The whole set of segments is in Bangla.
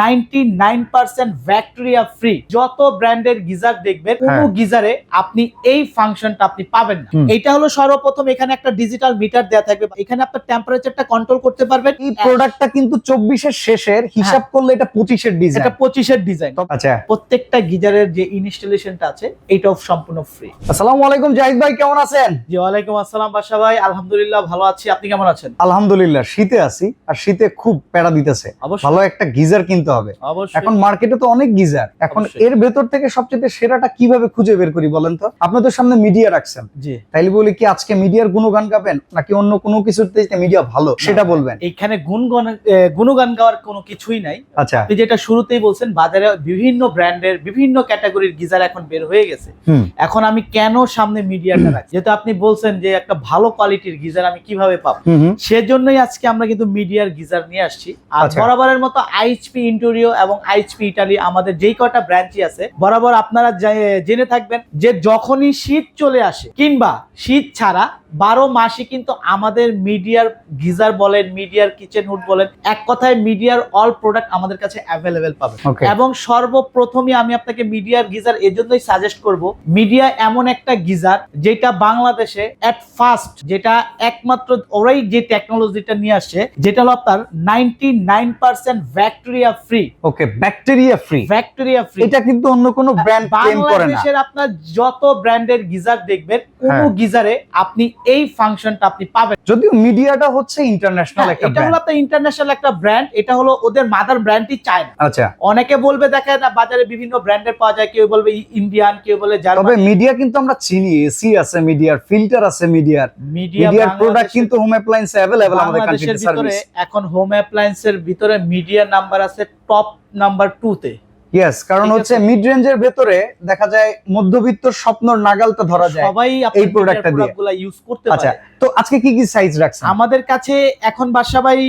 Ninety nine percent bacteria free যত ব্র্যান্ডের গিজার দেখবেন কোনো হ্যাঁ। গিজারে আপনি এই ফাংশনটা আপনি পাবেন না। এটা হলো সর্বপ্রথম এখানে একটা ডিজিটাল মিটার দেওয়া থাকবে। এখানে আপনার টেম্পারেচারটা কন্ট্রোল করতে পারবেন। এই প্রোডাক্টটা কিন্তু চব্বিশের শেষের হিসাব করলে এটা পঁচিশের ডিজাইন এটা পঁচিশের ডিজাইন আচ্ছা। প্রত্যেকটা গিজারের যে ইনস্টলেশনটা আছে এটাও সম্পূর্ণ ফ্রি আসসালামু আলাইকুম জাহিদ ভাই কেমন আছেন? জি ওয়ালাইকুম আসসালাম বাসা ভাই। আলহামদুলিল্লাহ ভালো আছি। আপনি কেমন আছেন? আলহামদুলিল্লাহ শীতে আছি আর শীতে খুব প্যারা দিতেছে। ভালো একটা গিজার কিনতে হবে। এখন মার্কেটে তো অনেক গিজার। এখন এর ভেতর থেকে সবচেয়ে সেরাটা কীভাবে খুঁজে বের করি বলেন তো? আপনাদের সামনে মিডিয়া রাখছেন। জি। তাইলে বলি কি আজকে মিডিয়ার গুণগান গাবেন নাকি অন্য কোনো কিছুতে মিডিয়া ভালো? সেটা বলবেন। এইখানে গুণগান গুণগান গাওয়ার কোনো কিছুই নাই। আচ্ছা। আপনি যেটা শুরুতেই বলছেন বাজারে বিভিন্ন ব্র্যান্ডের বিভিন্ন ক্যাটাগরির গিজার এখন বের হয়ে গেছে। এখন আমি কেন সামনে মিডিয়াটা রাখছি? যেহেতু আপনি বলছেন যে একটা ভালো কোয়ালিটির গিজার আমি কীভাবে পাবো? সেজন্যই আজকে আমরা কিন্তু মিডিয়ার গিজার নিয়ে আসছি। আর আচ্ছা। বরাবরের মতো আইএইচপি ইন্টোরিও এবং আইচপি ইটালি আমাদের যেই কটা ব্রাঞ্চই আছে, বরাবর আপনারা জেনে থাকবেন যে যখনই শীত চলে আসে কিংবা শীত ছাড়া বারো মাসে কিন্তু আমাদের মিডিয়ার গিজার বলেন মিডিয়ার কিচেন হুড বলেন এক কথায় মিডিয়ার অল প্রোডাক্ট আমাদের কাছে অ্যাভেলেবেল ওকে এবং সর্বপ্রথমই আমি আপনাকে মিডিয়ার গিজার এজন্যই সাজেস্ট করব মিডিয়া এমন একটা গিজার যেটা বাংলাদেশে এট ফার্স্ট যেটা একমাত্র ওরাই যে টেকনোলজিটা নিয়ে আসছে যেটা হলো আপনার ninety nine percent bacteria free okay bacteria free bacteria free এটা কিন্তু অন্য কোনো ব্র্যান্ড বাংলাদেশের আপনার যত ব্র্যান্ডের গিজার দেখবেন কোন হ্যাঁ। গিজারে আপনি এই ফাংশনটা আপনি পাবেন। যদিও মিডিয়াটা হচ্ছে ইন্টারন্যাশনাল একটা এটা হলো আপনার ইন্টারন্যাশনাল একটা ব্র্যান্ড এটা হলো ওদের মাদার ব্র্যান্ডই চায়না আচ্ছা। অনেকে বলবে দেখেন বাজারে বিভিন্ন ব্র্যান্ডের পাওয়া যায় কেউ বলবে ইন্ডিয়ান কেউ বলে তবে মিডিয়া কিন্তু আমরা চিনি এসি আছে মিডিয়ার ফিল্টার আছে মিডিয়ার মিডিয়ার প্রোডাক্ট কিন্তু হোম অ্যাপ্লায়েন্স অ্যাভেলেবল আমাদের কান্ট্রিতে সার্ভিস এখন হোম অ্যাপ্লায়েন্সের ভিতরে মিডিয়া নাম্বার আছে টপ নাম্বার টু তে। ইয়েস কারণ হচ্ছে। মিড রেঞ্জের ভেতরে দেখা যায় মধ্যবিত্ত স্বপ্নর নাগালটা ধরা যায় সবাই এই প্রোডাক্টটা দিয়ে। ইউজ করতে আচ্ছা তো আজকে কি কি সাইজ রাখছেন? আমাদের কাছে এখন বাসাবাই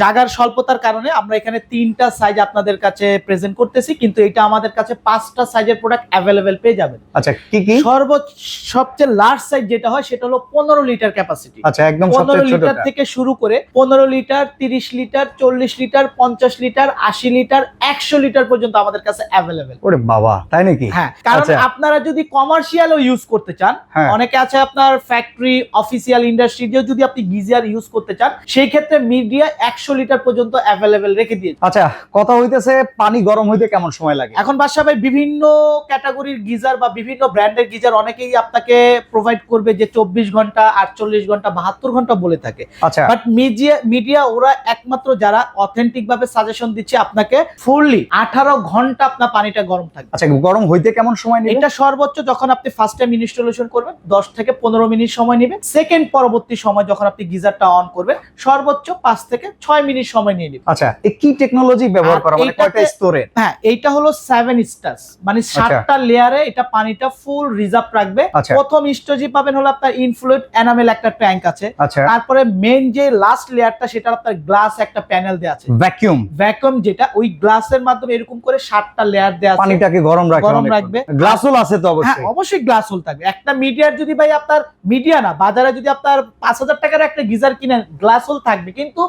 জাগার স্বল্পতার কারণে আমরা এখানে তিনটা সাইজ আপনাদের কাছে প্রেজেন্ট করতেছি কিন্তু এটা আমাদের কাছে পাঁচটা সাইজের প্রোডাক্ট অ্যাভেলেবেল পেয়ে যাবেন। আচ্ছা কি কি? সর্বোচ্চ সবচেয়ে লার্জ সাইজ যেটা হয় সেটা হলো পনেরো লিটার ক্যাপাসিটি আচ্ছা একদম পনেরো লিটার থেকে শুরু করে পনেরো লিটার তিরিশ লিটার চল্লিশ লিটার পঞ্চাশ লিটার আশি লিটার একশো লিটার পর্যন্ত আমাদের কাছে অ্যাভেলেবেল ওরে বাবা তাই নাকি? হ্যাঁ কারণ আচ্ছা। আপনারা যদি কমার্শিয়ালও ইউজ করতে চান হ্যাঁ। অনেকে আছে আপনার ফ্যাক্টরি অফিসিয়াল ইন্ডাস্ট্রি দিয়েও যদি আপনি গিজার ইউজ করতে চান সেই ক্ষেত্রে মিডিয়া একশো লিটার পর্যন্ত অ্যাভেলেবেল রেখে দিয়েছে আচ্ছা কথা হইতেছে পানি গরম হইতে কেমন সময় লাগে? এখন বাদশা ভাই বিভিন্ন ক্যাটাগরির গিজার বা বিভিন্ন ব্র্যান্ডের গিজার অনেকেই আপনাকে প্রোভাইড করবে যে চব্বিশ ঘণ্টা আটচল্লিশ ঘণ্টা বাহাত্তর ঘণ্টা বলে থাকে। আচ্ছা। বাট মিডিয়া মিডিয়া ওরা একমাত্র যারা অথেন্টিক ভাবে সাজেশন দিচ্ছে আপনাকে ফুললি আঠারো ঘণ্টা আপনার পানিটা গরম থাকবে। আচ্ছা গরম হইতে কেমন সময় নেবে? এটা সর্বোচ্চ যখন আপনি ফার্স্ট টাইম ইনস্টলেশন করবেন দশ থেকে পনেরো মিনিট সময় নেবেন। সেকেন্ড পরবর্তী সময় যখন আপনি গিজারটা অন করবেন সর্বোচ্চ পাঁচ থেকে ছয় মিনিট সময় নিয়ে নেবেন। আচ্ছা কি টেকনোলজি ব্যবহার করা? মানে কয়টা স্তরে হ্যাঁ এইটা হলো সেভেন স্টার্স মানে সাতটা লেয়ারে এটা পানিটা ফুল রিজার্ভ রাখবে। আচ্ছা। প্রথম স্টেজে পাবেন হলো আপনার ইনফ্লুয়েড এনামেল একটা ট্যাঙ্ক আছে। আচ্ছা। তারপরে মেন যে লাস্ট লেয়ারটা সেটা আপনার গ্লাস একটা প্যানেল দেওয়া আছে। ভ্যাকিউম ভ্যাকুয়াম যেটা ওই গ্লাসের মাধ্যমে এরকম করে সাতটা লেয়ার দেওয়া আছে। পানিটাকে গরম রাখবে গরম রাখবে। গ্লাস গ্লাসুল আছে তো অবশ্যই হ্যাঁ অবশ্যই। গ্লাস হোল থাকবে। একটা মিডিয়ার যদি ভাই আপনার মিডিয়া না বাজারে যদি আপনার পাঁচ হাজার টাকার একটা গিজার কিনেন গ্লাস হোল থাকবে কিন্তু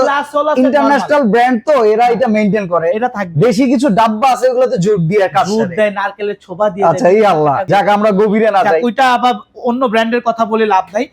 গ্লাস হোল ইন্টারন্যাশনাল ব্র্যান্ড তো এরা এটা করে। এটা থাকবে। বেশি কিছু ডাব্বা আছে দিয়ে কাজ দেয় নারকেলের ছোবা দিয়ে আচ্ছা এই আল্লাহ যাক আমরা গভীরে না যাই। ওইটা আবার অন্য ব্র্যান্ডের কথা বলে লাভ নাই।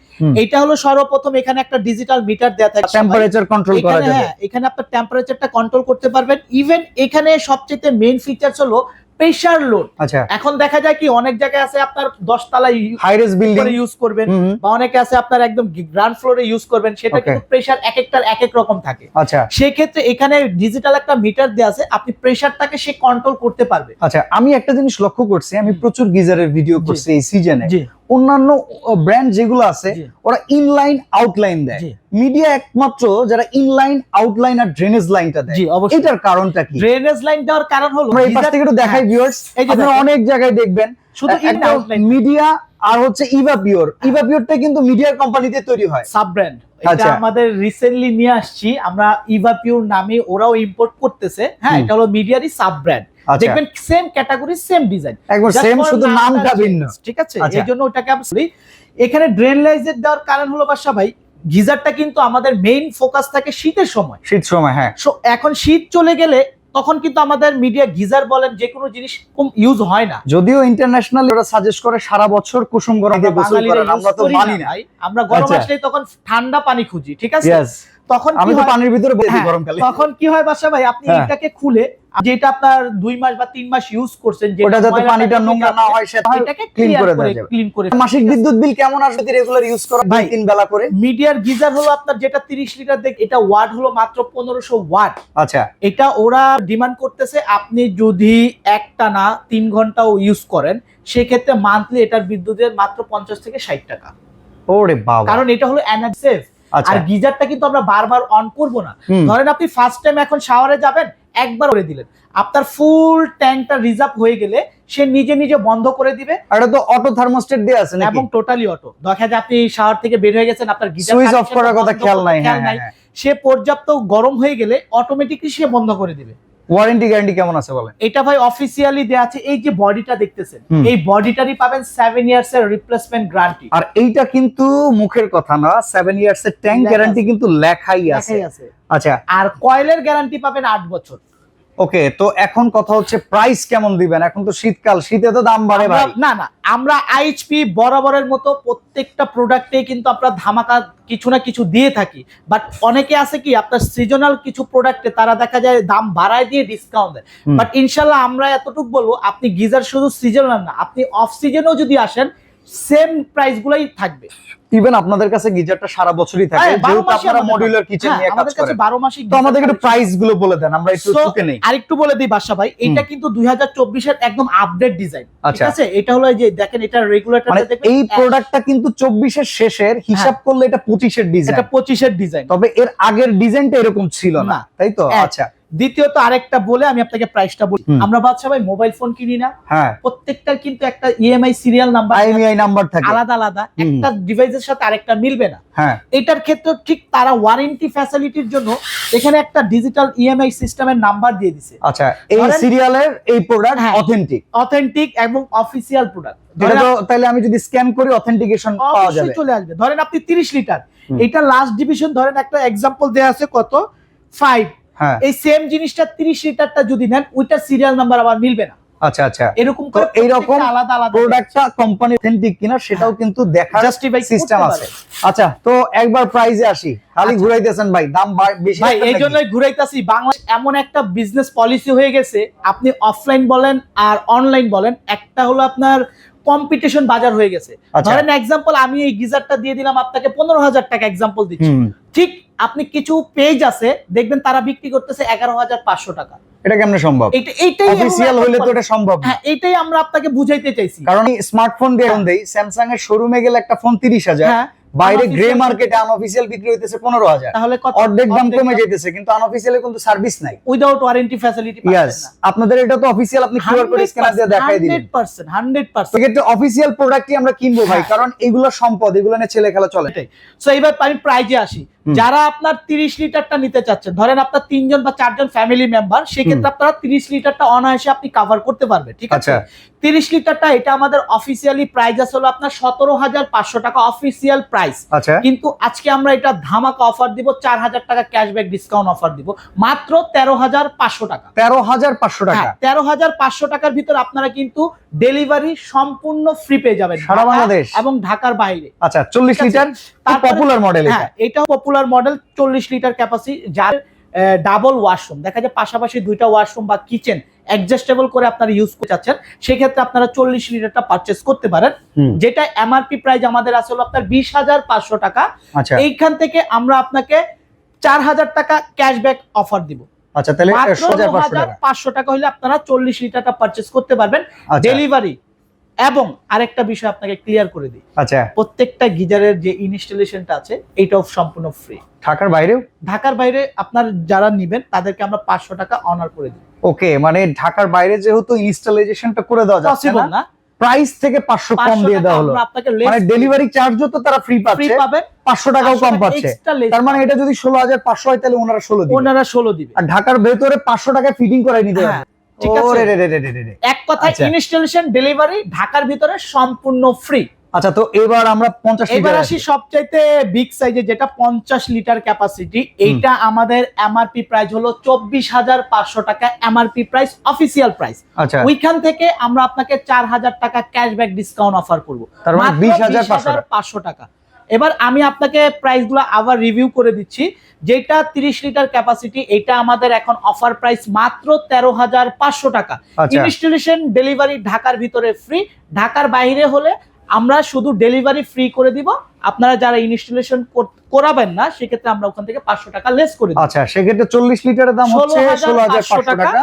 এটা হলো সর্বপ্রথম এখানে একটা ডিজিটাল মিটার দেওয়া থাকে টেম্পারেচার কন্ট্রোল করা যাবে এখানে আপনার টেম্পারেচারটা কন্ট্রোল করতে পারবেন। ইভেন এখানে সবচেয়ে মেইন ফিচারস হলো প্রেসার লোড আচ্ছা। এখন দেখা যায় কি অনেক জায়গায় আছে আপনার দশ তালা হাই রেস বিল্ডিং ইউজ করবেন বা অনেকে আছে আপনার একদম গ্রাউন্ড ফ্লোরে ইউজ করবেন সেটা কিন্তু প্রেসার এক একটার এক এক রকম থাকে। আচ্ছা। সেক্ষেত্রে এখানে ডিজিটাল একটা মিটার দেওয়া আছে আপনি প্রেসারটাকে সে কন্ট্রোল করতে পারবে। আচ্ছা আমি একটা জিনিস লক্ষ্য করছি আমি প্রচুর গিজারের ভিডিও করছি এই সিজনে অন্যান্য ব্র্যান্ড যেগুলো আছে ওরা ইনলাইন আউটলাইন দেয়। মিডিয়া একমাত্র যারা ইনলাইন আউটলাইন আর ড্রেনেজ লাইনটা দেয়। এটার কারণটা কি? ড্রেনেজ লাইন দেওয়ার কারণ হলো আমরা এই পাশ থেকে একটু দেখাই হ্যাঁ, ভিউয়ার্স এই যে আপনারা অনেক জায়গায় দেখবেন শুধু মিডিয়া আর হচ্ছে ইভা পিওর ইভা পিওরটা কিন্তু মিডিয়ার কোম্পানিতে তৈরি হয়। সাব ব্র্যান্ড এটা আচ্ছা। আমাদের রিসেন্টলি নিয়ে আসছি। আমরা ইভাপিউর নামে ওরাও ইম্পোর্ট করতেছে। হ্যাঁ এটা হলো মিডিয়ারই সাব ব্র্যান্ড দেখবেন সেম ক্যাটাগরি সেম ডিজাইন একবার সেম শুধু নামটা ভিন্ন। ঠিক আছে? আচ্ছা। এই জন্য ওটাকে বলি। এখানে ড্রেন লাইজের দেওয়ার কারণ হলো বাসা ভাই গিজারটা কিন্তু আমাদের মেইন ফোকাস থাকে শীতের সময়। শীত সময় হ্যাঁ। এখন শীত চলে গেলে তখন কিন্তু আমাদের মিডিয়া গিজার বলেন যে কোনো জিনিস কম ইউজ হয় না। যদিও ইন্টারন্যাশনাল ওরা সাজেস্ট করে সারা বছর কুসুম গরম আমরা তো মানি না। আমরা গরম আচ্ছা। আসলেই তখন ঠান্ডা পানি খুঁজি ঠিক আছে? তখন আমি কি তো পানির ভিতরে বসে হ্যাঁ, গরমকালে। তখন কি হয় বাসা ভাই আপনি হ্যাঁ। এটাকে খুলে যেটা আপনার দুই মাস বা তিন মাস ইউজ করছেন যে ওটা যাতে পানিটা নোংরা না হয় সেটা এটাকে ক্লিন করে দেওয়া যাবে। ক্লিন করে। মাসিক বিদ্যুৎ বিল কেমন আসবে যদি রেগুলার ইউজ করো ভাই, তিন বেলা করে? মিডিয়ার গিজার হলো আপনার যেটা 30 লিটার দেখ এটা ওয়াট হলো মাত্র 1500 ওয়াট আচ্ছা। এটা ওরা ডিমান্ড করতেছে আপনি যদি একটা না তিন ঘন্টাও ইউজ করেন সেক্ষেত্রে মান্থলি এটার বিদ্যুতের মাত্র পঞ্চাশ থেকে ষাট টাকা। ওরে বাবা। কারণ এটা হলো এনার্জি আচ্ছা। আর গিজারটা কিন্তু আমরা বারবার অন করব না। ধরেন আপনি ফার্স্ট টাইম এখন শাওয়ারে যাবেন একবার করে দিলেন। আপনার ফুল ট্যাঙ্কটা রিজার্ভ হয়ে গেলে সে নিজে নিজে বন্ধ করে দিবে। আর এটা তো অটো থার্মোস্টেট দিয়ে আছে নাকি? এবং টোটালি অটো দেখা যায় আপনি শাওয়ার থেকে বের হয়ে গেছেন আপনার গিজার সুইচ অফ করার কথা খেয়াল নাই হ্যাঁ হ্যাঁ। সে পর্যাপ্ত গরম হয়ে গেলে অটোমেটিকলি সে বন্ধ করে দিবে। ওয়ারেন্টি গ্যারান্টি কেমন আছে বলেন? এটা ভাই অফিসিয়ালি দেয়া আছে এই যে বডিটা দেখতেছেন। এই বডিটারই পাবেন 7 ইয়ার্স এর রিপ্লেসমেন্ট গ্যারান্টি আর এইটা কিন্তু মুখের কথা না 7 ইয়ার্স এর ট্যাঙ্ক গ্যারান্টি কিন্তু লেখাই আছে। আছে। আচ্ছা। আর কয়েলের গ্যারান্টি পাবেন 8 বছর। ওকে তো এখন কথা হচ্ছে প্রাইস কেমন দিবেন? এখন তো শীতকাল শীতে তো দাম বাড়ে ভাই। না না আমরা আইএইচপি বরাবরের মতো প্রত্যেকটা প্রোডাক্টে কিন্তু আমরা ধামাকা কিছু না কিছু দিয়ে থাকি। বাট অনেকে আছে কি আপনার সিজনাল কিছু প্রোডাক্টে তারা দেখা যায় দাম বাড়ায় দিয়ে ডিসকাউন্ট দেয়। বাট ইনশাল্লাহ আমরা এতটুকু বলব আপনি গিজার শুধু সিজনাল না আপনি অফ সিজনেও যদি আসেন সেম প্রাইস গুলাই থাকবে। ইভেন আপনাদের কাছে গিজারটা সারা বছরই থাকে হ্যাঁ, যেহেতু আপনারা আমাদের মডিউলার কিচেন হ্যাঁ, নিয়ে কাজ আমাদের কাছে করেন। বারো মাসিক তো আমাদের একটু প্রাইসগুলো বলে দেন আমরা একটু চুকে নেই। আরেকটু বলে দিই বাসা ভাই এটা কিন্তু দুই হাজার চব্বিশের একদম আপডেট ডিজাইন ঠিক আচ্ছা। আছে? এটা হলো যে দেখেন এটা রেগুলেটর মানে এই প্রোডাক্টটা কিন্তু চব্বিশের শেষের হিসাব করলে এটা পঁচিশের ডিজাইন হ্যাঁ। এটা পঁচিশের ডিজাইন তবে এর আগের ডিজাইনটা এরকম ছিল না। তাই তো? আচ্ছা। দ্বিতীয়ত আরেকটা বলে আমি আপনাকে প্রাইসটা বলি। আমরা বাদশা ভাই মোবাইল ফোন কিনি না। হ্যাঁ। প্রত্যেকটার কিন্তু একটা EMI serial number IMEI number থাকে। আলাদা আলাদা। একটা ডিভাইসের সাথে আরেকটা মিলবে না। হ্যাঁ। এটার ক্ষেত্রে ঠিক তারা ওয়ারেন্টি ফ্যাসিলিটির জন্য এখানে একটা ডিজিটাল ইএমআই সিস্টেমের নাম্বার দিয়ে দিছে। আচ্ছা এই সিরিয়ালের এই প্রোডাক্ট হ্যাঁ। অথেন্টিক অথেন্টিক এবং অফিসিয়াল প্রোডাক্ট তাহলে আমি যদি স্ক্যান করি অথেন্টিকেশন পাওয়া যাবে। অবশ্যই চলে আসবে। ধরেন আপনি 30 লিটার এটা লাস্ট ডিভিশন ধরেন একটা এক্সাম্পল দেয়া আছে কত? 5 হ্যাঁ এই সেম জিনিসটা 30 লিটারটা যদি নেন ওইটা সিরিয়াল নাম্বার আবার মিলবে না। আচ্ছা আচ্ছা। এরকম করে এইরকম আলাদা আলাদা প্রোডাক্টটা কোম্পানি অথেন্টিক কিনা সেটাও কিন্তু দেখার জাস্টিফাই সিস্টেম আছে। আচ্ছা তো একবার প্রাইজে আসি। খালি আচ্ছা। ঘুরাইতেছেন ভাই দাম বেশি ভাই ঘুরাইতাছি এমন একটা বিজনেস পলিসি হয়ে গেছে আপনি অফলাইন বলেন আর অনলাইন বলেন একটা হলো আপনার কম্পিটিশন বাজার হয়ে গেছে। আচ্ছা। ধরেন এক্সাম্পল আমি এই গিজারটা দিয়ে দিলাম আপনাকে পনেরো হাজার টাকা এক্সাম্পল দিচ্ছি। ঠিক আপনি কিছু পেজ আছে দেখবেন তারা বিক্রি করতেছে এগারো হাজার পাঁচশো টাকা। এটা কেমনে সম্ভব? এইটা এইটাই হলো অফিসিয়াল হইলে তো এটা সম্ভব। হ্যাঁ এটাই আমরা আপনাকে বুঝাইতে চাইছি। কারণ স্মার্টফোন দিয়ে এখন দেই স্যামসাং এর শোরুমে গেলে একটা ফোন তিরিশ হাজার। হ্যাঁ। বাইরে গ্রে মার্কেটে আনঅফিসিয়াল বিক্রি হইতেছে পনেরো হাজার। তাহলে অর্ধেক দাম কমে যেতেছে কিন্তু আনঅফিসিয়ালে কিন্তু সার্ভিস নাই। উইদাউট ওয়ারেন্টি ফ্যাসিলিটি ইয়াস আপনাদের এটা তো অফিসিয়াল আপনি কিউআর কোড স্ক্যানার দিয়ে দেখাই দিলেন। পার্সেন্ট হান্ড্রেড পার্সেন্ট সেক্ষেত্রে অফিসিয়াল প্রোডাক্টই আমরা কিনবো ভাই হ্যাঁ। কারণ এগুলো সম্পদ এগুলো নিয়ে ছেলে খেলা চলে সো এবার আমি প্রাইজে আসি। যারা আপনার তিরিশ লিটারটা নিতে চাচ্ছেন ধরেন আপনার তিনজন বা চারজন ফ্যামিলি মেম্বার সেক্ষেত্রে আপনারা তিরিশ লিটারটা অনায়াসে আপনি কভার করতে পারবেন ঠিক আছে? আচ্ছা। তিরিশ লিটারটা এটা আমাদের অফিসিয়ালি প্রাইস আছে হলো আপনার সতেরো হাজার পাঁচশো টাকা অফিসিয়াল প্রাইস আচ্ছা। কিন্তু আজকে আমরা এটা ধামাকা অফার দিব চার হাজার টাকা ক্যাশব্যাক ডিসকাউন্ট অফার দিব মাত্র তেরো হাজার পাঁচশো টাকা। তেরো হাজার পাঁচশো টাকা। হ্যাঁ তেরো হাজার পাঁচশো টাকার ভিতর আপনারা কিন্তু ডেলিভারি সম্পূর্ণ ফ্রি পেয়ে যাবেন সারা বাংলাদেশ? এবং ঢাকার বাইরে। আচ্ছা চল্লিশ ঠিক আছে। লিটার তারপরে- পপুলার মডেল এটা? হ্যাঁ এটাও পপুলার মডেল চল্লিশ লিটার ক্যাপাসিটি যার ডাবল ওয়াশরুম দেখা যায় পাশাপাশি দুইটা ওয়াশরুম বা কিচেন অ্যাডজাস্টেবল করে আপনারা ইউজ করতে চাচ্ছেন সেক্ষেত্রে আপনারা চল্লিশ লিটারটা পারচেস করতে পারেন। যেটা এমআরপি প্রাইস আমাদের আসলে আপনার বিশ হাজার পাঁচশো টাকা। আচ্ছা। এইখান থেকে আমরা আপনাকে চার হাজার টাকা ক্যাশব্যাক অফার দিব। আচ্ছা তাহলে সোজা টাকা। হলে আপনারা চল্লিশ লিটারটা পারচেস করতে পারবেন। আচ্ছা। ডেলিভারি এবং আরেকটা বিষয় আপনাকে ক্লিয়ার করে দিই। আচ্ছা। প্রত্যেকটা গিজারের যে ইনস্টলেশনটা আছে এটাও সম্পূর্ণ ফ্রি ঢাকার বাইরেও? ঢাকার বাইরে আপনার যারা নিবেন তাদেরকে আমরা পাঁচশো টাকা অনার করে দিই। ওকে মানে ঢাকার বাইরে যেহেতু ইনস্টলেশনটা করে দেওয়া যাচ্ছে না। প্রাইস থেকে পাঁচশো কম দিয়ে দেওয়া হলো। মানে ডেলিভারি চার্জও তো তারা ফ্রি পাচ্ছে। পাঁচশো টাকাও কম পাচ্ছে। তার মানে এটা যদি ষোলো হাজার পাঁচশো হয় তাহলে ওনারা ষোলো দিবে। ওনারা ষোলো দিবে। আর ঢাকার ভেতরে পাঁচশো টাকায় ফিটিং করাই নিতে হ্যাঁ, হবে রে। এক কথায় আচ্ছা। ইনস্টলেশন ডেলিভারি ঢাকার ভিতরে সম্পূর্ণ ফ্রি আচ্ছা তো এবার আমরা পঞ্চাশ এবার আসি। সবচাইতে বিগ সাইজে যেটা পঞ্চাশ লিটার ক্যাপাসিটি এইটা আমাদের এমআরপি প্রাইস হলো চব্বিশ হাজার পাঁচশো টাকা এমআরপি প্রাইস অফিসিয়াল প্রাইস আচ্ছা। ওইখান থেকে আমরা আপনাকে চার হাজার টাকা ক্যাশব্যাক ডিসকাউন্ট অফার করব। তার মানে বিশ হাজার পাঁচশো 20,500 টাকা। এবার আমি আপনাকে প্রাইসগুলো আবার রিভিউ করে দিচ্ছি। যেটা তিরিশ লিটার ক্যাপাসিটি এটা আমাদের এখন অফার প্রাইস মাত্র তেরো হাজার পাঁচশো টাকা। আচ্ছা। ইনস্টলেশন ডেলিভারি ঢাকার ভিতরে ফ্রি ঢাকার বাইরে হলে আমরা শুধু ডেলিভারি ফ্রি করে দিব। আপনারা যারা ইনস্টলেশন করাবেন না সেক্ষেত্রে আমরা ওখান থেকে পাঁচশো টাকা লেস করে দিব। আচ্ছা সেক্ষেত্রে চল্লিশ লিটারের দাম হচ্ছে ষোলো হাজার পাঁচশো টাকা।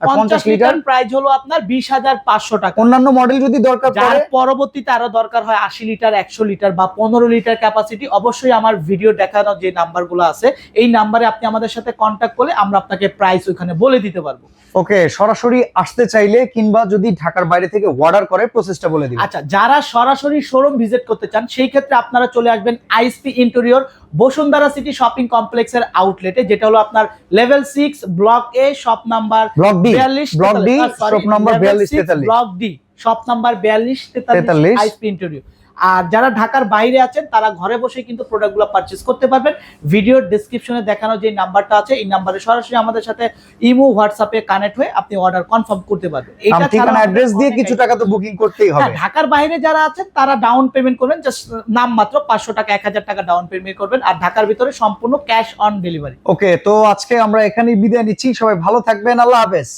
আর পঞ্চাশ পঞ্চাশ লিটার লিটার প্রাইস হলো আপনার বিশ হাজার পাঁচশো টাকা। অন্যান্য মডেল যদি দরকার পড়ে? পরবর্তীতে আরও দরকার হয় আশি লিটার একশো লিটার বা পনেরো লিটার ক্যাপাসিটি অবশ্যই আমার ভিডিও দেখানো যে নাম্বারগুলো আছে এই নাম্বারে আপনি আমাদের সাথে করলে আমরা আপনাকে প্রাইস বলে দিতে পারব। ওকে সরাসরি আসতে চাইলে কিংবা যদি ঢাকার বাইরে থেকে অর্ডার করে প্রসেসটা বলে দিবেন। আচ্ছা যারা সরাসরি শোরুম ভিজিট করতে চান সেই ক্ষেত্রে আপনারা চলে আসবেন ISP interior Bashundhara city shopping কমপ্লেক্সের আউটলেটে যেটা হলো আপনার level six block A shop number block D block D shop number বিয়াল্লিশ তেতাল্লিশ। ব্লক ডি শপ নাম্বার বিয়াল্লিশ তেতাল্লিশ আইসপি ইন্টারভিউ আর যারা ঢাকার বাইরে আছেন তারা ঘরে বসে কিন্তু প্রোডাক্টগুলো পারচেস করতে পারবেন। ভিডিওর ডেসক্রিপশনে দেখানো যে নাম্বারটা আছে এই নাম্বারে সরাসরি আমাদের সাথে ইমো হোয়াটসঅ্যাপে কানেক্ট হয়ে আপনি অর্ডার কনফার্ম করতে পারবেন। এটা ঠিকানা অ্যাড্রেস দিয়ে কিছু টাকা তো বুকিং করতেই হবে। হ্যাঁ, ঢাকার বাইরে যারা আছেন তারা ডাউন পেমেন্ট করবেন জাস্ট নাম মাত্র পাঁচশো টাকা এক হাজার টাকা ডাউন পেমেন্ট করবেন আর ঢাকার ভিতরে সম্পূর্ণ ক্যাশ অন ডেলিভারি ওকে তো আজকে আমরা এখানেই বিদায় নিচ্ছি সবাই ভালো থাকবেন আল্লাহ হাফেজ।